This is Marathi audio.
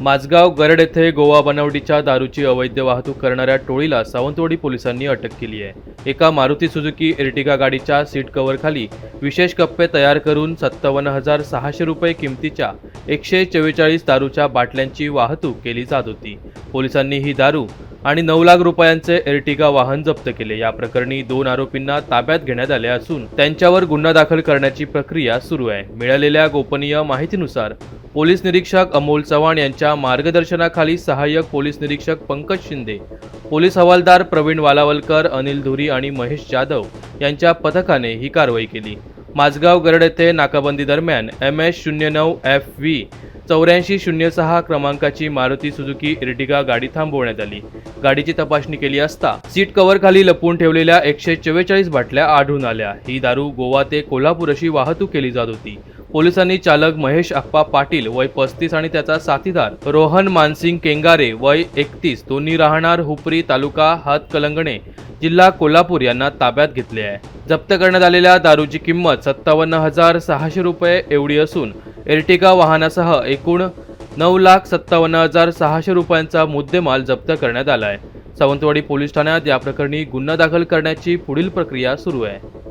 माझगाव गरड येथे गोवा बनावटीच्या दारूची अवैध वाहतूक करणाऱ्या टोळीला सावंतवाडी पोलिसांनी अटक केली आहे. एका मारुती सुझुकी एर्टिगा गाडीच्या सीट कव्हरखाली विशेष कप्पे तयार करून सत्तावन्न हजार सहाशे रुपये किमतीच्या एकशे चव्वेचाळीस दारूच्या बाटल्यांची वाहतूक केली जात होती. पोलिसांनी ही दारू आणि नऊ लाख रुपयांचे एर्टिगा वाहन जप्त केले. या प्रकरणी दोन आरोपींना ताब्यात घेण्यात आले असून त्यांच्यावर गुन्हा दाखल करण्याची प्रक्रिया सुरू आहे. मिळालेल्या गोपनीय माहितीनुसार पोलीस निरीक्षक अमोल चव्हाण यांच्या मार्गदर्शनाखाली सहाय्यक पोलीस निरीक्षक पंकज शिंदे पोलीस हवालदार प्रवीण वालावलकर अनिल धुरी आणि महेश जाधव यांच्या पथकाने ही कारवाई केली. माझगाव गरड येथे नाकाबंदी दरम्यान एम एस शून्य नऊ एफ व्ही चौऱ्याऐंशी शून्य सहा क्रमांकाची मारुती सुझुकी इर्टिगा गाडी थांबवण्यात आली. गाडीची तपासणी केली असता सीट कव्हर खाली लपवून ठेवलेल्या एकशे चव्वेचाळीस बाटल्या आढळून आल्या. ही दारू गोवा ते कोल्हापूर अशी वाहतूक केली जात होती. पोलिसांनी चालक महेश आप्पा पाटील वय पस्तीस आणि त्याचा साथीदार रोहन मानसिंग केंगारे वय एकतीस. दोन्ही राहणार हुपरी तालुका हातकलंगणे जिल्हा कोल्हापूर यांना ताब्यात घेतले आहे. जप्त करण्यात आलेल्या दारूची किंमत सत्तावन्न हजार सहाशे रुपये एवढी असून एर्टिगा वाहनासह एकूण नऊ लाख सत्तावन्न हजार सहाशे रुपयांचा मुद्देमाल जप्त करण्यात आला आहे सावंतवाडी पोलीस ठाण्यात या प्रकरणी गुन्हा दाखल करण्याची पुढील प्रक्रिया सुरू आहे.